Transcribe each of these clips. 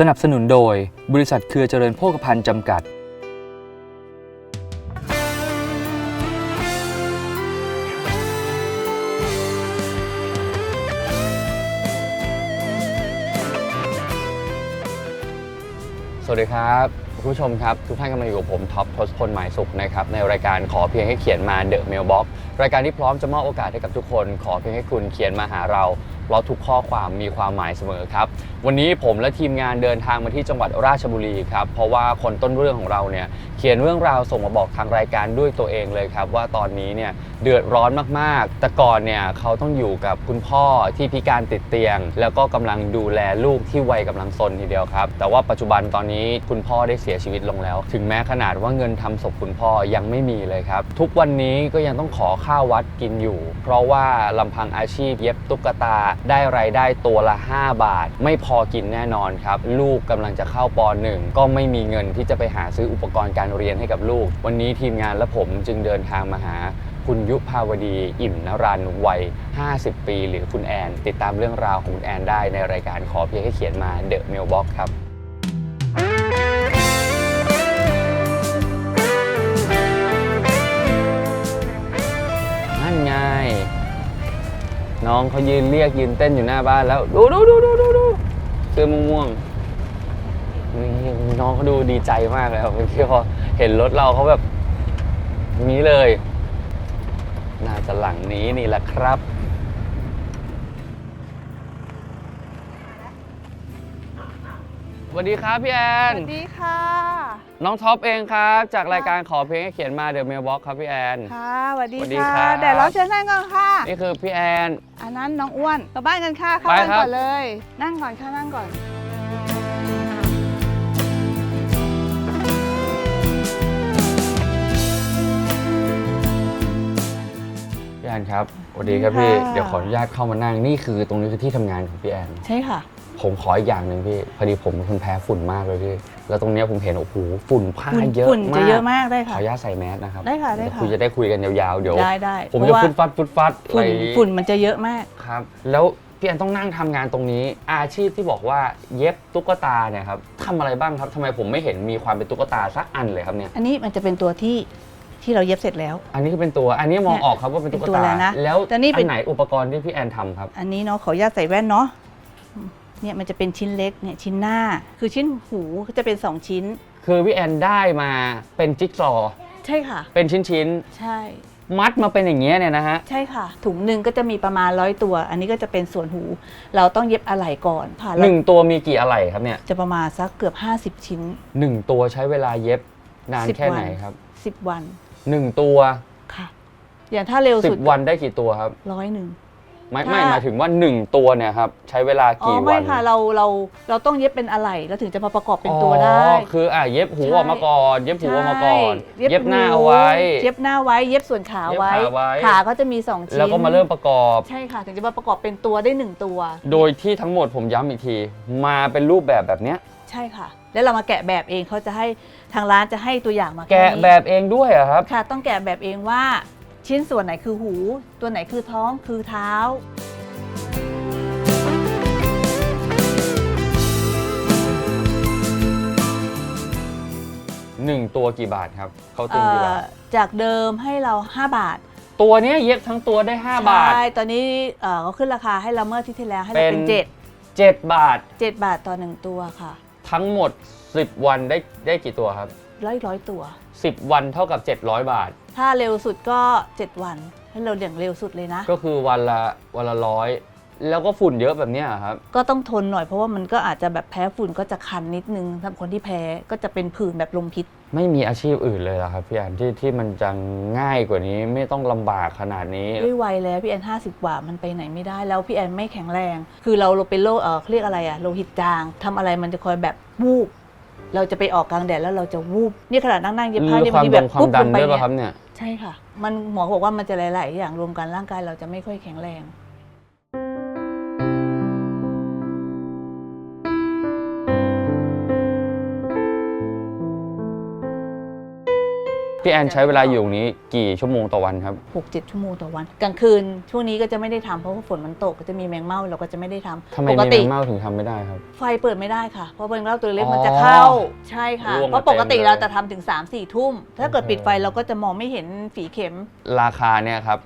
สนับสนุนโดยบริษัทเครือเจริญโภคภัณฑ์จำกัด สวัสดีครับคุณผู้ชมครับทุกท่านกำลังอยู่กับผมท็อปทศพลหมายสุขนะครับในรายการขอเพียงให้เขียนมาเดอะเมลบ็อกรายการที่พร้อมจะมอบโอกาสให้กับทุกคน ขอเพียงให้คุณเขียนมาหาเรา เพราะทุกข้อความมีความหมายเสมอครับ วันนี้ผมและทีมงานเดินทางมาที่จังหวัดราชบุรีครับ เพราะว่าคนต้นเรื่องของเราเนี่ยเขียนเรื่องราวส่งมาบอกทางรายการด้วยตัวเองเลยครับ ว่าตอนนี้เนี่ยเดือดร้อนมากๆ แต่ก่อนเนี่ยเขาต้องอยู่กับคุณพ่อที่พิการติดเตียง แล้วก็กำลังดูแลลูกที่วัยกำลังซนทีเดียวครับ แต่ว่าปัจจุบันตอนนี้คุณพ่อได้เสียชีวิตลงแล้ว ถึงแม้ขนาดว่าเงินทำศพคุณพ่อยังไม่มีเลยครับ ทุกวันนี้ก็ยังต้องขอข้าววัดกินอยู่ เพราะว่าลำพังอาชีพเย็บตุ๊กตาได้รายได้ตัวละ 5 บาท ไม่พอกินแน่นอนครับ ลูกกำลังจะเข้าป .1 ก็ไม่มีเงินที่จะไปหาซื้ออุปกรณ์การเรียนให้กับลูก วันนี้ทีมงานและผมจึงเดินทางมาหาคุณยุพาวดี อิ่มนรันวัย 50 ปี หรือคุณแอน ติดตามเรื่องราวของคุณแอนได้ในรายการขอเพียงให้เขียนมาเดอะเมลบ็อกครับ น้องเขายืนเรียกยืนเต้นอยู่หน้าบ้านแล้ว ดูดูดูดูดูดูเสื้อม่วงๆนี่น้องเขาดูดีใจมากเลยครับเมื่พอเห็นรถเราเขาแบบนี้เลย น่าจะหลังนี้นี่แหละครับสวัสดีครับพี่แอน สวัสดีค่ะ น้องท็อปเองครับ จากรายการขอเพลงให้เขียนมาเดอะเมลบ็อกครับพี่แอน ค่ะสวัสดีสวัสดีค่ะครับเดี๋ยวเราเชิญนั่งก่อนค่ะ นี่คือพี่แอน อันนั้นน้องอ้วนกลับบ้านกันค่ะเข้าไปบ้านครับ ก่อนเลย นั่งก่อนค่ะนั่งก่อน อนครับสวัสดีครับพี่ เดี๋ยวขออนุญาตเข้ามานั่ง นี่คือตรงนี้คือที่ทำงานของพี่แอน ใช่ค่ะ ผมขออีกอย่างหนึ่งพี่ พอดีผมเป็นคนแพ้ฝุ่นมากเลยพี่ แล้วตรงเนี้ยผมเห็นโอ้โหฝุ่นผ้าฝุ่นเยอะฝุ่นมากจะเยอะมากได้ขอค่ะอนุญาตใส่แมสนะครับ ได้ค่ะ ได้ค่ะเยวคุยจะได้คุยกันยาวๆ เดี๋ยว ได้ได้ผมเพจะราะว่าฟุดฟัดฟุดฟัดอะไรฝุ่นฝุ่นมันจะเยอะมาก ครับ แล้วพี่แอนต้องนั่งทำงานตรงนี้ อาชีพที่บอกว่าเย็บตุ๊กตาเนี่ยครับทำอะไรบ้างครับทำไมผมไม่เห็นมีความเป็นตุ๊กตาสักอันเลยครับเนี่ย อันนี้มันจะเป็นตัวที่ ที่เราเย็บเสร็จแล้ว อันนี้คือเป็นตัว อันนี้มองเนี่ยออกครับว่าเป็นตุ๊กเป็นตัวตา แล้วนะแล้วแต่นี่อัเป็นนไหนอุปกรณ์ที่พี่แอนทำครับ อันนี้เนาะขออนุญาตใส่แว่นเนาะ เนี่ยมันจะเป็นชิ้นเล็กเนี่ยชิ้นหน้า คือชิ้นหูก็จะเป็นสองชิ้น คือพี่แอนได้มาเป็นจิ๊กซอว์ใช่ค่ะ เป็นชิ้นใช่ๆมัดมาเป็นอย่างเงี้ยเนี่ยนะฮะ ใช่ค่ะ ถุงหนึ่งก็จะมีประมาณร้อยตัว อันนี้ก็จะเป็นส่วนหู เราต้องเย็บอะไหล่ก่อนค่ะหนึ่งตัวมีกี่อะไหล่ครับเนี่ย จะประมาณสักเกือบ 50 ชิ้นหนึ่งตัวใช้เวลาเย็บนานสิบแค่ไหนวันครับ 10 วัน หนึ่งตัวค่ะ อย่างถ้าเร็วสิสุบดวันได้กี่ตัวครับ ร้อยหนึ่ง ไม่ถ้าไม่หมายถึงว่าหนึ่งตัวเนี่ยครับใช้เวลาอ๋อกี่วัไม่นค่ะเราเราเราต้องเย็บเป็นอะไหล่แล้วถึงจะมาประกอบเป็นตัวได้ อ๋อคืออะเย็บหูใช่ ออกมาก่อน เย็บหูออกมาก่อน ใช่เย็บหน้าเอาไว้ เย็บหน้าไว้เย็บส่วนขาไว้ เย็บขาไว้ ขาก็จะมีสองชิ้นแล้วก็มาเริ่มประกอบ ใช่ค่ะ ถึงจะมาประกอบเป็นตัวได้หนึ่งตัว โดยที่ทั้งหมดผมย้ำอีกที มาเป็นรูปแบบแบบเนี้ย ใช่ค่ะ แล้วเรามาแกะแบบเองเขาจะให้ทางร้านจะให้ตัวอย่างมาแกะนี้แบบเองด้วยเหรอะครับ ค่ะ ต้องแกะแบบเองว่าชิ้นส่วนไหนคือหู ตัวไหนคือท้องคือเท้าหนึ่งตัวกี่บาทครับเขาตีกี่บาท เอ่อจากเดิมให้เรา 5 บาทตัวเนี้ยเย็บทั้งตัวได้ 5 บาท ใช่ตอนนี้เอ่อเขาขึ้นราคาให้เราเมื่ออาที่ที่แล้วให้เราเป็เป็นนเจ็ด7บาทเจ็ดบาทต่อหนึ่งตัวค่ะ ทั้งหมด 10 วันได้ได้กี่ตัวครับ ร้อยร้อยตัว 10 วันเท่ากับ 700 บาท ถ้าเร็วสุดก็ 7 วันให้เราอย่างเร็วสุดเลยนะ ก็คือวันละวันละร้อยแล้วก็ฝุ่นเยอะแบบเนี้ยเหรอครับ ก็ต้องทนหน่อยเพราะว่ามันก็อาจจะแบบแพ้ฝุ่นก็จะคันนิดนึงสำหรับคนที่แพ้ก็จะเป็นผื่นแบบลมพิษ ไม่มีอาชีพอื่นเลยเหรอครับพี่แอนที่ที่มันจะง่ายกว่านี้ไม่ต้องลำบากขนาดนี้ ด้วยวัยแล้วพี่แอนห้าสิบกว่ามันไปไหนไม่ได้แล้วพี่แอนไม่แข็งแรง คือเราเราเป็นโรคเออเขาเรียกอะไรอะโลหิตจางทำอะไรมันจะคอยแบบ วูบเราจะไปออกกลางแดดแล้วเราจะวูบนี่ขนาดนั่งนั่งๆเย็บผ้าหรือนี่ควาบามงทีดแบงบความปุ๊บดัลนงไปด้วยป่ะเนี่ยครับเนี่ย ใช่ค่ะ มันหมอบอกว่ามันจะหลาย ๆ อย่างรวมกันร่างกายเราจะไม่ค่อยแข็งแรง พี่แอนใช้เวลาอยู่ตรงนี้กี่ชั่วโมงต่อวันครับ6 7ชั่วโมงต่อวัน กลางคืนช่วงนี้ก็จะไม่ได้ทำเพราะว่าฝนมันตกก็จะมีแมงเม่าเราก็จะไม่ได้ทำทำไมปมีกแมติงเม่าถึงทำไม่ได้ครับ ไฟเปิดไม่ได้ค่ะ เพราะแมงเม่าตัวเล็กอ๋อมันจะเข้าใช่ค่ะ ร่วงมาเพราะปกติเต็มเลย เราจะทำถึง3 4ทุ่ม ถ้าเกิดโอ้โหปิดไฟเราก็จะมองไม่เห็นฝีเข็ม ราคาเนี่ยครับ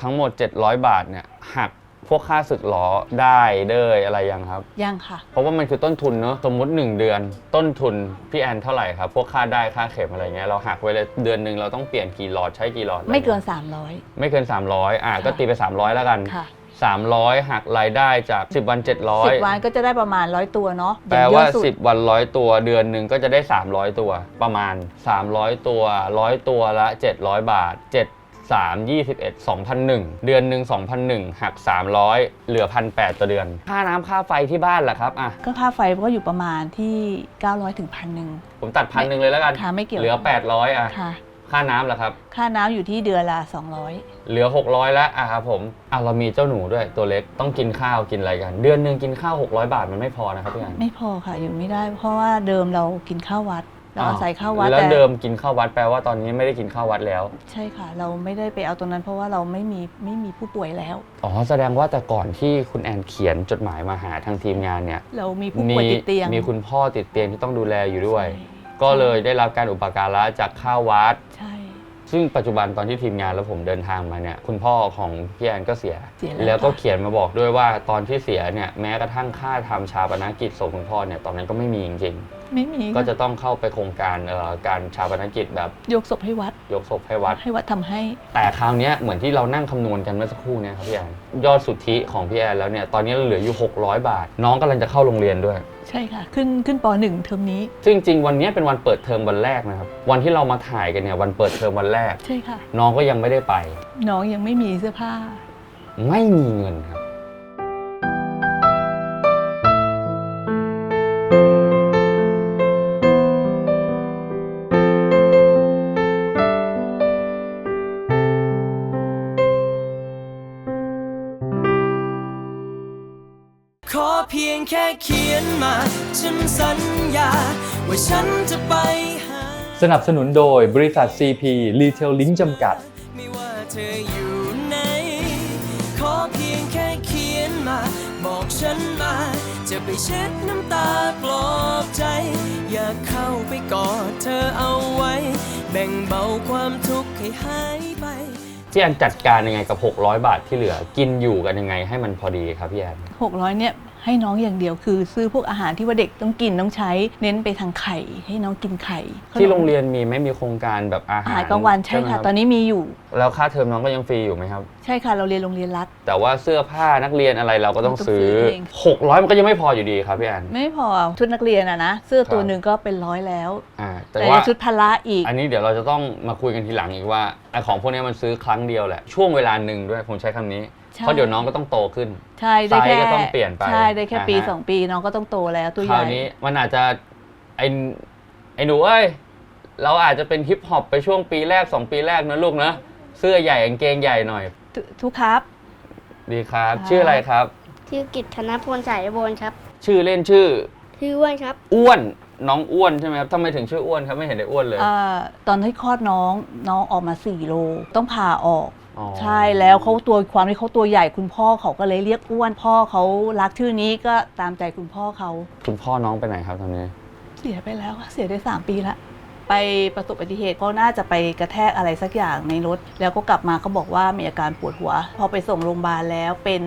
ทั้งหมด 700 บาทเนี่ยหัก พวกค่าสึกหรอได้เด้ยอะไรยังครับ ยังค่ะ เพราะว่ามันคือต้นทุนเนอะสมมุติ 1 เดือน ต้นทุนพี่แอนเท่าไหร่ครับ พวกค่าได้ค่าเข็มอะไรเงี้ยเราหักไว้เลยเดือนหนึ่งเราต้องเปลี่ยนกี่หลอดใช้กี่หลอดไม่เกินไม่เกิน 300อะค่ะก็ตีไป 300 แล้วกัน300ค่ะ300 หักรายได้จาก 10 วัน สิบ700 วันก็จะได้ประมาณร้อยตัวเนาะแปลว่าเยอะสุด10 วันร้อยตัวเดือนหนึ่งก็จะได้ 300 ตัวประมาณ 300 ตัวร้อยตัวละ 700 บาท7 3 21 2,001 เดือนหนึ่ง2,001 หัก 300 เหลือ 1,800ต่อเดือน ค่าน้ำค่าไฟที่บ้านล่ะครับอะก็ค่าไฟก็อยู่ประมาณที่ 900ถึงพันหนึ่งผมตัดพันหนึ่งเลยแล้วกัน ค่ะไม่เกี่ยวเหลือ 800อะค่ะ ค่าน้ำล่ะครับ ค่าน้ำอยู่ที่เดือนละ 200 เหลือ 600แล้วอะครับผมอะเรามีเจ้าหนูด้วยตัวเล็กต้องกินข้าวกินอะไรกัน เดือนหนึ่งกินข้าว 600 บาทมันไม่พอนะครับพี่อันไม่พอค่ะอยู่ไม่ได้ เพราะว่าเดิมเรากินข้าววัด เราอาศัยข้าววัดแล้วแต่เดิมกินข้าววัดแปลว่าตอนนี้ไม่ได้กินข้าววัดแล้ว ใช่ค่ะ เราไม่ได้ไปเอาตรงนั้นเพราะว่าเราไม่มีไม่มีผู้ป่วยแล้วอ๋อแสดงว่าแต่ก่อนที่คุณแอนเขียนจดหมายมาหาทางทีมงานเนี่ย เรามีผู้ป่วยติดเตียงมีคุณพ่อติดเตียงที่ต้องดูแลอยู่ด้วยใช่ก็เลยได้รับการอุปการะจากข้าววัดใช่ซึ่งปัจจุบันตอนที่ทีมงานแล้วผมเดินทางมาเนี่ยคุณพ่อของพี่แอนก็เสียเสียแล้วก็ค่ะเขียนมาบอกด้วยว่าตอนที่เสียเนี่ยแม้กระทั่งค่าทำชาปนกิจศพคุณพ่อเนี่ยตอนนั้นก็ไม่มีจริง ไม่มีๆก็จะต้องเข้าไปโครงการเอ่อการชาปนกิจแบบยกศพให้วัด ยกศพให้วัด ให้วัดทำให้ แต่คราวเนี้ยเหมือนที่เรานั่งคำนวณกันเมื่อสักครู่เนี่ยครับพี่แอนยอดสุทธิของพี่แอนแล้วเนี่ยตอนนี้เราเหลืออยู่ 600 บาท น้องกำลังจะเข้าโรงเรียนด้วย ใช่ค่ะ ขึ้นขึ้นปหนึ่งเทอมนี้ ซึ่งจริงๆวันเนี้ยเป็นวันเปิดเทอมวันแรกนะครับวันที่เรามาถ่ายกันเนี่ยวันเปิดเทอมวันแรกใช่ค่ะ น้องก็ยังไม่ได้ไป น้องยังไม่มีเสื้อผ้า ไม่มีเงินครับ แค่เขียนมา ฉันสัญญา ว่าฉันจะไปหา สนับสนุนโดยบริษัท CP Retail Link จำกัด ไม่ว่าเธออยู่ไหน ขอเพียงแค่เขียนมา บอกฉันมา จะไปเช็ดน้ำตาปลอบใจ อยากเข้าไปกอดเธอเอาไว้ แบ่งเบาความทุกข์ให้หายไป พี่แอนจัดการยังไงกับ 600 บาทที่เหลือ กินอยู่กันยังไงให้มันพอดีครับพี่แอน 600 เนี่ย ให้น้องอย่างเดียวคือ ซื้อพวกอาหารที่ว่าเด็กต้องกินต้องใช้ เน้นไปทางไข่ให้น้องกินไข่ที่โรงเรียนมีไหม่มีโครงการแบบอาอาหารหารกลางวันใช่ไหมค่ะ รับตอนนี้มีอยู่ แล้วค่าเทอมน้องก็ยังฟรีอยู่ไหมครับ ใช่ค่ะเราเรียนโรงเรียนรัฐ แต่ว่าเสื้อผ้านักเรียนอะไรเราก็ต้องต้องซื้อซื้อเอง600มันก็ยังไม่พออยู่ดีครับพี่แอนไม่พอชุดนักเรียนอะนะเสื้อตัวครับหนึ่งก็เป็นร้อยแล้ว อ่าแต่แต่ว่าชุดพละอีก อันนี้เดี๋ยวเราจะต้องมาคุยกันทีหลังอีกว่าไอของพวกนี้มันซื้อครั้งเดียวแหละ ช่วงเวลาหนึ่งด้วยผมใช้คำนี้ ใช่ เพราะเดี๋ยวน้องก็ต้องโตขึ้น ใช่ได้แค่ไซส์ก็ต้องเปลี่ยนไปใช่ได้แค่ปีอ่าฮะ สองปีน้องก็ต้องโตแล้วตัวใหคราญ่วนี้มันอาจจะไอไอหนูเอ้ยเราอาจจะเป็นฮิปฮอปไปช่วงปีแรก 2 ปีแรกนะลูกนะเสื้อใหญ่กางเกงใหญ่หน่อย ทุทุกครับ ดีครับ ครับ ชื่ออะไรครับ ชื่อกิตธนพลสายบนครับ ชื่อเล่นชื่อชื่ออ้วนครับ อ้วนน้องอ้วนใช่ไหมครับทำไมถึงชื่ออ้วนครับไม่เห็นได้อ้วนเลย เอ่อตอนที่คลอดน้องน้องออกมา 4 โล ต้องผ่าออก อ๋อ ใช่แล้วเขาตัวความที่เขาตัวใหญ่คุณพ่อเขาก็เลยเรียกอ้วนพ่อเขารักชื่อนี้ก็ตามใจคุณพ่อเขาคุณพ่อน้องไปไหนครับตอนนี้ เสียไปแล้วค่ะเสียได้3ปีละไปประสบอุบัติเหตุเขาน่าจะไปกระแทกอะไรสักอย่างในรถ แล้วก็กลับมาเขาบอกว่ามีอาการปวดหัว พอไปส่งโรงพยาบาลแล้วเป็น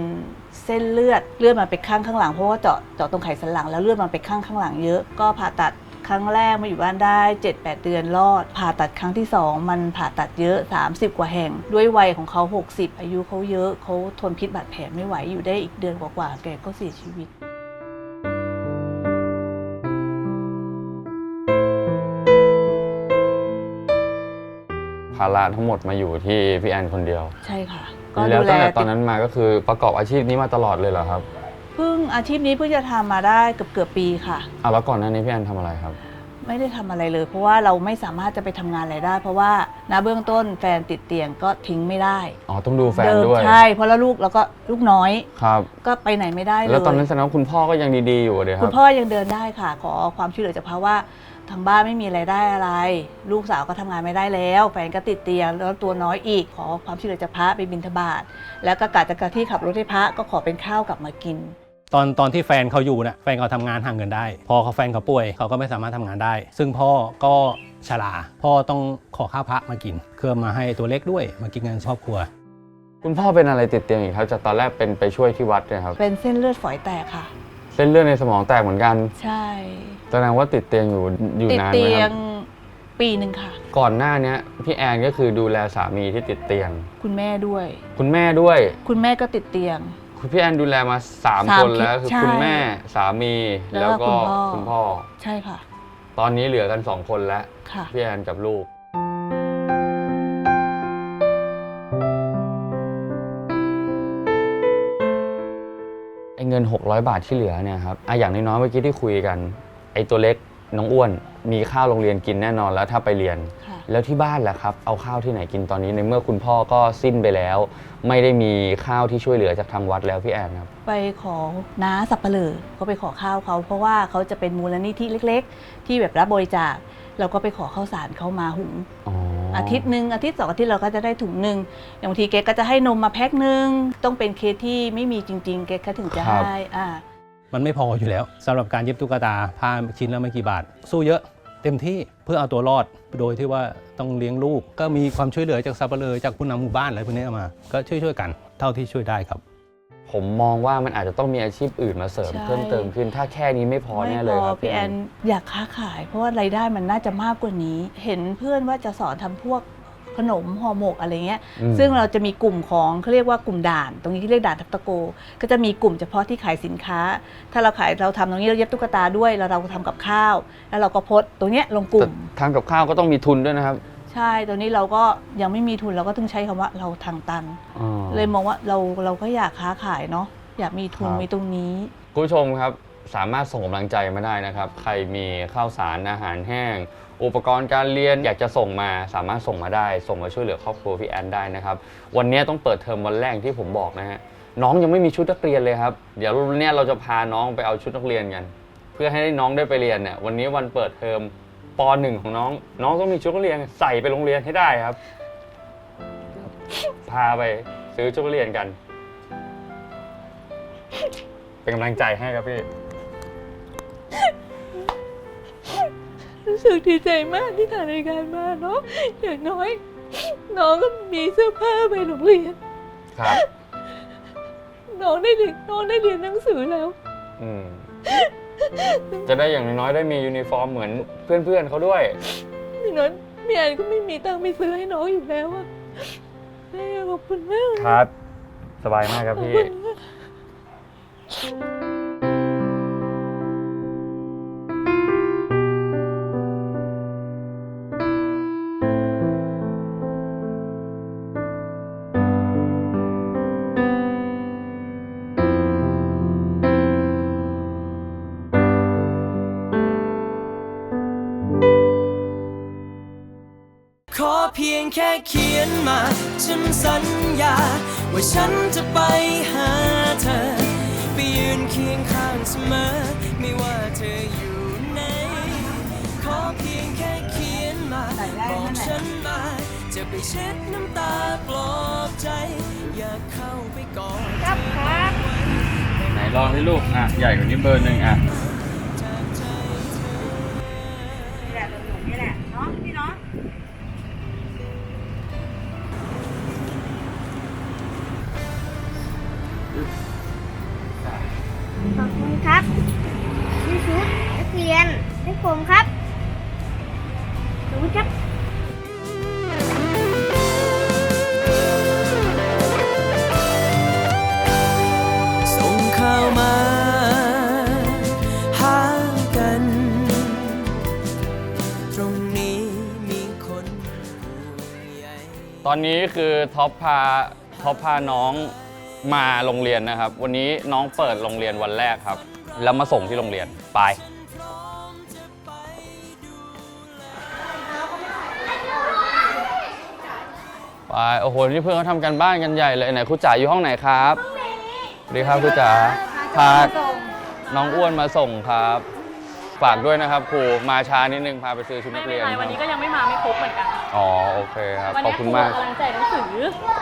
เส้นเลือดเลือดมันไปข้างข้างหลังเพราะว่าเจาะเจาะตรงไขสันหลังแล้วเลือดมันไปข้างข้างหลังเยอะก็ผ่าตัด ครั้งแรกมาอยู่บ้านได้ 7-8 เดือนรอด ผ่าตัดครั้งที่ 2 มันผ่าตัดเยอะ 30 กว่าแห่ง ด้วยวัยของเขา 60 อายุเขาเยอะเขาทนพิษบาดแผลไม่ไหวอยู่ได้อีกเดือนกว่าๆแกก็เสียชีวิตภาระทั้งหมดมาอยู่ที่พี่แอนคนเดียว ใช่ค่ะ ก็แล้ดูวแลตั้งแต่ตอนนั้นมาก็คือประกอบอาชีพนี้มาตลอดเลยเหรอครับเพิ่งอาชีพนี้เพิ่งจะทำมาได้เกือบเกือบๆปีค่ะ อะแล้วก่อนหน้านี้พี่แอนทำอะไรครับ ไม่ได้ทำอะไรเลย เพราะว่าเราไม่สามารถจะไปทำงานอะไรได้ เพราะว่าณเบื้องต้นแฟนติดเตียงก็ทิ้งไม่ได้อ๋อต้องดูแฟนเดิมด้วยใช่เพราะแล้วลูกแล้วก็ลูกน้อยครับ ก็ไปไหนไม่ได้เลย แล้วตอนนั้นแสดงว่าคุณพ่อก็ยังดีๆอยู่อะเดียคคุรัณบ พ่อยังเดินได้ค่ะ ขอความช่วยเหลือจากเพราะว่าทางบ้านไม่มีไรายได้อะไร ลูกสาวก็ทำงานไม่ได้แล้ว แฟนก็ติดเตียงแล้วตัวน้อยอีก ขอความช่วยเหลือจากพระไปบิณฑบาตแล้วก็กะจากที่ขับรถให้พระก็ขอเป็นข้าวกลับมากิน ตอนตอนที่แฟนเขาอยู่นะแฟนเขาทำงานหาเงินได้ พอเขาแฟนเขาป่วยเขาก็ไม่สามารถทำงานได้ ซึ่งพ่อก็ชราพ่อต้องขอข้าวพระมากินเพื่อมาให้ตัวเล็กด้วยมากินเงินครอบครัว คุณพ่อเป็นอะไรติดเตียงอีกครับ จากตอนแรกเป็นไปช่วยที่วัดเนี่ยครับเป็นเส้นเลือดฝอยแตกค่ะ เส้นเลือดในสมองแตกเหมือนกันใช่ แสดงว่าติดเตียงอยู่อยู่ติดนานไหมเตียครังบปีหนึ่งค่ะ ก่อนหน้าเนี้ยพี่แอนก็คือดูแลสามีที่ติดเตียง คุณแม่ด้วย คุณแม่ด้วย คุณแม่ก็ติดเตียง คุณพี่แอนดูแลมาสามสามคนแล้วคือใช่คุณแม่สามีแล้แล้ววก็ก็คุคุณณพ่พ่อ อ ใช่ค่ะตอนนี้เหลือกันสองคนแล้วค่ะ พี่แอนกับลูก ไอ้เงิน 600 บาทที่เหลือเนี่ยครับอะอย่างน้อยๆเมื่อกี้ที่คุยกัน ไอ้ตัวเล็กน้องอ้วน มีข้าวโรงเรียนกินแน่นอนแล้วถ้าไปเรียนค่ะ แล้วที่บ้านล่ะครับ เอาข้าวที่ไหนกินตอนนี้ในเมื่อคุณพ่อก็สิ้นไปแล้ว ไม่ได้มีข้าวที่ช่วยเหลือจากทางวัดแล้วพี่แอนครับ ไปขอน้าสับปะเลอก็ไปขอข้าวเขาเพราะว่าเขาจะเป็นมูลนิธิเล็ก ๆ ที่แบบรับบริจาคเราก็ไปขอข้าวสารเขามาหุงอ๋อออาทิตย์หนึ่งอาทิตย์สองอาทิตย์เราก็จะได้ถุงหนึ่งอย่างบางทีเก๊ก็จะให้นมมาแพ็คหนึ่งต้องเป็นเคสที่ไม่มีจริง ๆ เก๊ก็ถึงจะให้อ่ามันไม่พออยู่แล้วสำหรับการเย็บตุ๊กตาผ้าชิ้นละไม่กี่บาท สู้เยอะ เต็มที่เพื่อเอาตัวรอด โดยที่ว่าต้องเลี้ยงลูก ก็มีความช่วยเหลือจากซับเปลอจากผู้นำหมู่บ้านอะไรพวกนี้มา ก็ช่วยๆกันเท่าที่ช่วยได้ครับ ผมมองว่ามันอาจจะต้องมีอาชีพอื่นมาเสริมใช่ เพิ่มเติมขึ้น ถ้าแค่นี้ไม่พอไม่แน่พเลยอครับพี่แอนอยากค้าขาย เพราะว่ารายได้มันน่าจะมากกว่านี้ เห็นเพื่อนว่าจะสอนทำพวก ขนมห่อหมกอะไรเงี้ย อืม ซึ่งเราจะมีกลุ่มของเขาเรียกว่ากลุ่มด่าน ตรงนี้ที่เรียกด่านทับตะโก ก็จะมีกลุ่มเฉพาะที่ขายสินค้า ถ้าเราขายเราทำตรงนี้เราเย็บตุ๊กตาด้วยแล้วเราทำกับข้าว แล้วเราก็โพสต์ตรงเนี้ยลงกลุ่มแต่ทำกับข้าวก็ต้องมีทุนด้วยนะครับใช่ตอนนี้เราก็ยังไม่มีทุนเราก็ต้องใช้คำว่าเราทางตัน อ๋อ เลยมองว่าเราเราก็อยากค้าขายเนาะอยากมีทุนครับ มีตรงนี้ คุณผู้ชมครับสามารถส่งกำลังใจมาได้นะครับ ใครมีข้าวสารอาหารแห้ง อุปกรณ์การเรียนอยากจะส่งมาสามารถส่งมาได้ ส่งมาช่วยเหลือครอบครัวพี่แอนได้นะครับ วันนี้ต้องเปิดเทอมวันแรกที่ผมบอกนะฮะน้องยังไม่มีชุดนักเรียนเลยครับ เดี๋ยวเนี่ยเราจะพาน้องไปเอาชุดนักเรียนกัน เพื่อให้น้องได้ไปเรียนเนี่ยวันนี้วันเปิดเทอมป .1 ของน้อง น้องต้องมีชุดนักเรียนใส่ไปโรงเรียนให้ได้ครับ พาไปซื้อชุดนักเรียนกัน เป็นกำลังใจให้ครับพี่ รู้สึกดีใจมากที่ถ่ายรายการมาเนาะอย่างน้อย น้องก็มีเสื้อผ้าไปโรงเรียน ครับ น้องได้เรียนน้องได้เรียนหนังสือแล้ว อืม จะได้อย่างน้อยๆได้มียูนิฟอร์มเหมือนเพื่อนๆเขาด้วย พี่น้อยพี่แอนก็ไม่มีตังค์ไปซื้อให้น้องอยู่แล้วอะแม่ขอบคุณมาก ครับ สบายมากครับขอบพี่ คุณมาก แค่เขียนมา ฉันสัญญา ว่าฉันจะไปหาเธอ ไปยืนเคียงข้างเสมอ ไม่ว่าเธออยู่ไหนขอเพียงแค่เขียนมา บอกฉันมา จะไปเช็ดน้ำตาปลอบใจ อยากเข้าไปกอดเธอไว้ไหนลองที่ลูก อะ ใหญ่กว่านี้เบอร์หนึ่งอะ อนนี้คือท็อปพาท็อปพาน้องมาโรงเรียนนะครับ วันนี้น้องเปิดโรงเรียนวันแรกครับ แล้วมาส่งที่โรงเรียนไปไปโอ้โหนี่เพื่อนเขาทำกันบ้านกันใหญ่เลยไหนครูจ๋าอยู่ห้องไหนครับสวัสดีครับครูจ๋าพาน้องอ้วนมาส่งครับ ฝากด้วยนะครับครูมาช้านิดนึงพาไปซื้อชุดนักเรียนไม่เป็นไรวันนี้ก็ยังไม่มาไม่ครบเหมือนกัน อ๋อโอเคครับวันขอบนี้คุณครูมาก กำลังแจกหนังสือ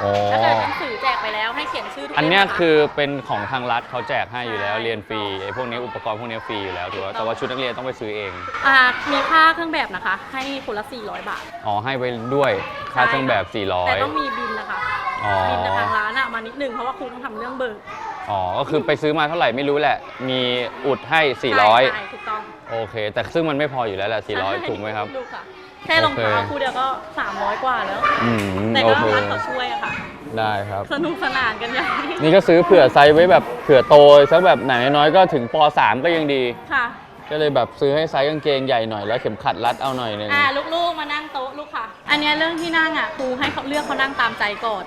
โอ้ถ้าเกิดหนังสือแจกไปแล้วให้เขียนชื่อทุกอันเนี้ยล่มะะ คือเป็นของทางรัฐเขาแจกให้อยู่แล้วเรียนฟรีไอ้พวกนี้อุปกรณ์พวกนี้ฟรีอยู่แล้วถูกไหมแต่ว่าชุดนักเรียนต้องไปซื้อเองอ่ามีค่าเครื่องแบบนะคะ ให้คนละ 400 บาท อ๋อให้ไปด้วยค่าเครื่องแบบ แต่ต้อง400มีบินนะคะ อ๋อ บินจากทางร้านอะมานิดนึงเพราะว่าครูต้องทำเรื่องเบิกอ๋อก็คือไปซื้อมาเท่าไหร่ไม่รู้แหละ มีอุดให้ ใช่400 ใช่ถูกต้อง โอเค แต่ซึ่งมันไม่พออยู่แล้วแหละ400ถูกไหมครับ ถูกค่ะ แค่รองเท้าโอเคครูเดียวก็ 300 กว่าแล้ว อืมแต่โอก็เครัฐเขาช่วยอะค่ะ ได้ครับ สนุกสนานกันใหญ่นี่ก็ซื้อเผื่อไซส์ไว้แบบเผื่อโตสักแบบไหนน้อยก็ถึงป .3 ก็ยังดี ค่ะ ก็เลยแบบซื้อให้ไซส์กางเกงใหญ่หน่อยแล้วเข็มขัดรัดเอาหน่อยหนึงอ่าลูกๆมานั่งโต๊ะลูกค่ะ อันเนี้ยเรื่องที่นั่งอะครูให้เขาเลือกเขานั่งตามใจก่อน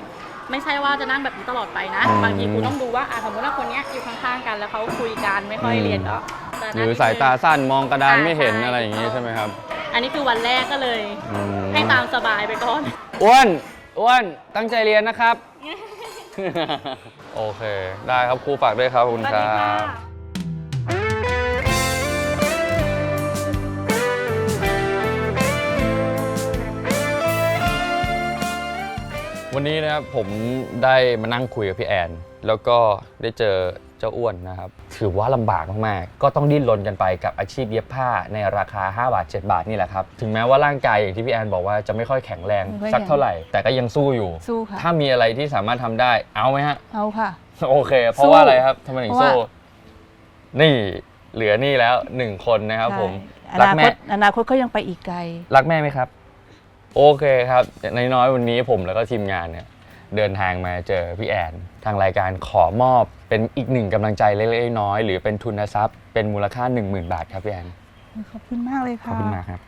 ไม่ใช่ว่าจะนั่งแบบนี้ตลอดไปนะอืมบางทีครูต้องดูว่าอ่าสมมติว่าคนเนี้ยอยู่ข้างๆกันแล้วเขาคุยกันไม่ค่อยอืมเรียนก็ จะหนั่งรือนิดนึงสายตาสั้นมองกระดานอ่าไม่เห็นใช่อะไรอย่างงี้ใช่ไหมครับ อันนี้คือวันแรกก็เลย อืมให้ตามสบายไปก่อน อ้วนอ้วนตั้งใจเรียนนะครับ โอเค ได้ครับครูฝากด้วยครับขอบคุณสวัสคดีรัค่ะบวันนี้นะครับผมได้มานั่งคุยกับพี่แอน แล้วก็ได้เจอ เจ้าอ้วนนะครับ ถือว่าลำบากมากๆ ก็ต้องดิ้นรนกันไปกับอาชีพเย็บผ้าในราคา 5 บาท 7 บาทนี่แหละครับ ถึงแม้ว่าร่างกายอย่างที่พี่แอนบอกว่าจะไม่ค่อยแข็งแรงไม่ค่อยสักเท่าไหร่ แต่ก็ยังสู้อยู่ สู้ค่ะ ถ้ามีอะไรที่สามารถทำได้ เอาไหมฮะ เอาค่ะ โอเค เพราะว่าอะไรครับทำไมถึงเพราะว่าสู้ นี่เหลือนี่แล้วหนึ่งคนนะครับผมใช่อรักนาแม่คตอนาคตก็ยังไปอีกไกล รักแม่ไหมครับ โอเคครับในน้อยๆวันนี้ผมแล้วก็ทีมงานเนี่ยเดินทางมาเจอพี่แอน ทางรายการขอมอบ เป็นอีกหนึ่งกำลังใจเล็กๆน้อยๆหรือเป็นทุนทรัพย์ เป็นมูลค่า 10,000 บาทครับพี่แอนขอบคุณมากเลยขค่ะ อบคุณมากครับ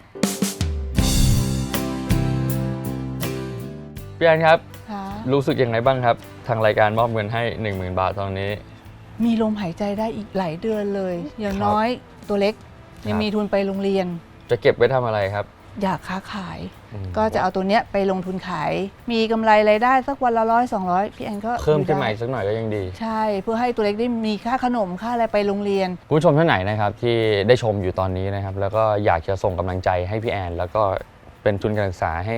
พี่แอนครับ ค่ะ รู้สึกยังไงบ้างครับ ทางรายการมอบเงินให้ 10,000 บาทตอนนี้ มีลมหายใจได้อีกหลายเดือนเลย อย่างครับน้อยตัวเล็กครับยังมีทุนไปโรงเรียน จะเก็บไว้ทำอะไรครับ อยากค้าขาย อืม ก็จะเอาตัวเนี้ยไปลงทุนขาย มีกำไรรายได้สักวันละร้อยสองร้อยพี่แอนก็เพิ่มขึ้นอยู่มาได้อีกสักหน่อยก็ยังดี ใช่ เพื่อให้ตัวเล็กได้มีค่าขนมค่าอะไรไปโรงเรียน คุณผู้ชมท่านไหนนะครับที่ได้ชมอยู่ตอนนี้นะครับ แล้วก็อยากจะส่งกำลังใจให้พี่แอน แล้วก็เป็นทุนการศึกษาให้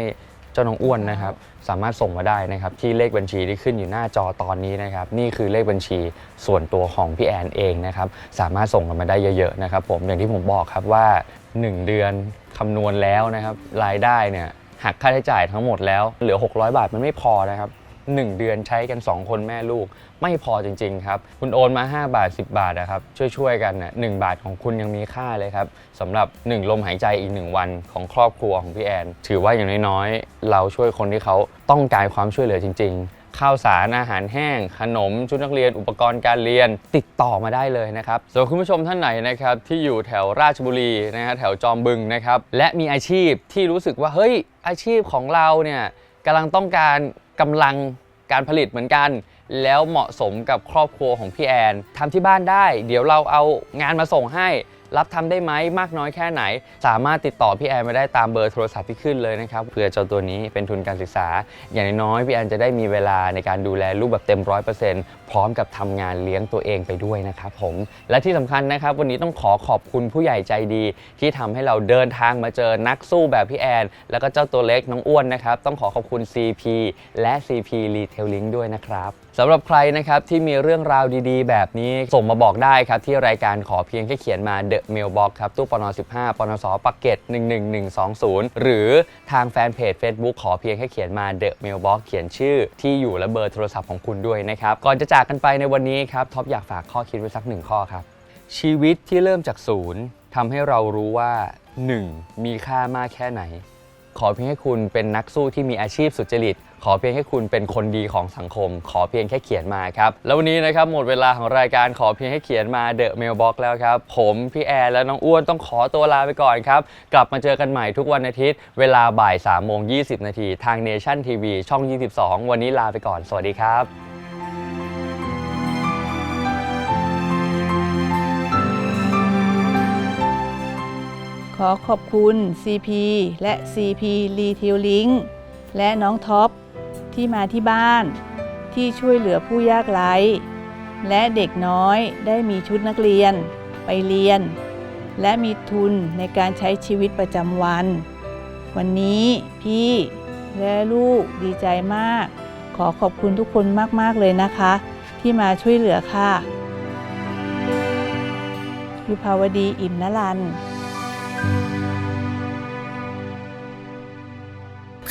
เจ้าน้องอ้วนนะครับสามารถส่งมาได้นะครับที่เลขบัญชีที่ขึ้นอยู่หน้าจอตอนนี้นะครับนี่คือเลขบัญชีส่วนตัวของพี่แอนเองนะครับสามารถส่งกันมาได้เยอะๆนะครับผมอย่างที่ผมบอกครับว่า 1 เดือนคำนวณแล้วนะครับรายได้เนี่ยหักค่าใช้จ่ายทั้งหมดแล้วเหลือ 600 บาทมันไม่พอนะครับ 1 เดือนใช้กัน 2 คนแม่ลูก ไม่พอจริง ๆ ครับ คุณโอนมา 5 บาท 10 บาทนะครับช่วยๆกันนะหบาทของคุณยังมีค่าเลยครับสำหรับ 1 ลมหายใจอีก 1 วันของครอบครัวของพี่แอน ถือว่าอย่างน้อยๆ เราช่วยคนที่เขาต้องการความช่วยเหลือจริง ๆข้าวสารอาหารแห้ง ขนม ชุดนักเรียนอุปกรณ์การเรียนติดต่อมาได้เลยนะครับสำหรับคุณผู้ชมท่านไหนนะครับที่อยู่แถวราชบุรีนะฮะแถวจอมบึงนะครับและมีอาชีพที่รู้สึกว่าเฮ้ยอาชีพของเราเนี่ยกำลังต้องการ กำลังการผลิตเหมือนกัน แล้วเหมาะสมกับครอบครัวของพี่แอนทำที่บ้านได้ เดี๋ยวเราเอางานมาส่งให้ รับทำได้ไหมมากน้อยแค่ไหน สามารถติดต่อพี่แอนมาได้ตามเบอร์โทรศัพท์ที่ขึ้นเลยนะครับเพื่อเจ้าตัวนี้เป็นทุนการศึกษา อย่างน้อยพี่แอนจะได้มีเวลาในการดูแลลูกแบบเต็มร้อยเปอร์เซ็นต์พร้อมกับทำงานเลี้ยงตัวเองไปด้วยนะครับผมและที่สำคัญนะครับ วันนี้ต้องขอขอบคุณผู้ใหญ่ใจดี ที่ทำให้เราเดินทางมาเจอนักสู้แบบพี่แอน แล้วก็เจ้าตัวเล็กน้องอ้วนนะครับต้องขอขอบคุณ CP และ CP Retailing ด้วยนะครับ สำหรับใครนะครับที่มีเรื่องราวดีๆ แบบนี้ส่งมาบอกได้ครับ ที่รายการขอเพียงแค่เขียนมา The Mailbox ครับ ตู้ปน15ปนสปักเก็ต11120 หรือทางแฟนเพจ Facebook ขอเพียงแค่เขียนมา The Mailbox เขียนชื่อที่อยู่และเบอร์โทรศัพท์ของคุณด้วยนะครับ ก่อนจะจากกันไปในวันนี้ครับท็อปอยากฝากข้อคิดไว้สักหนึ่งข้อครับ ชีวิตที่เริ่มจากศูนย์ทำให้เรารู้ว่า 1. มีค่ามากแค่ไหน ขอเพียงให้คุณเป็นนักสู้ที่มีอาชีพสุจริต ขอเพียงให้คุณเป็นคนดีของสังคม ขอเพียงแค่เขียนมาครับ แล้ววันนี้นะครับหมดเวลาของรายการขอเพียงให้เขียนมาเดอะเมลบ็อกแล้วครับ ผมพี่แอร์และน้องอ้วนต้องขอตัวลาไปก่อนครับ กลับมาเจอกันใหม่ทุกวันอาทิตย์ เวลาบ่าย3ามโมงยีนาทีทางเนชั่นทีวีช่อง 22 วันนี้ลาไปก่อน สวัสดีครับขอขอบคุณ CP และ CP Retailing และน้องท็อป ที่มาที่บ้าน ที่ช่วยเหลือผู้ยากไร้ และเด็กน้อยได้มีชุดนักเรียน ไปเรียน และมีทุนในการใช้ชีวิตประจำวัน วันนี้พี่และลูกดีใจมาก ขอขอบคุณทุกคนมาก ๆ เลยนะคะ ที่มาช่วยเหลือค่ะยุภาวดี อิ่มนรัน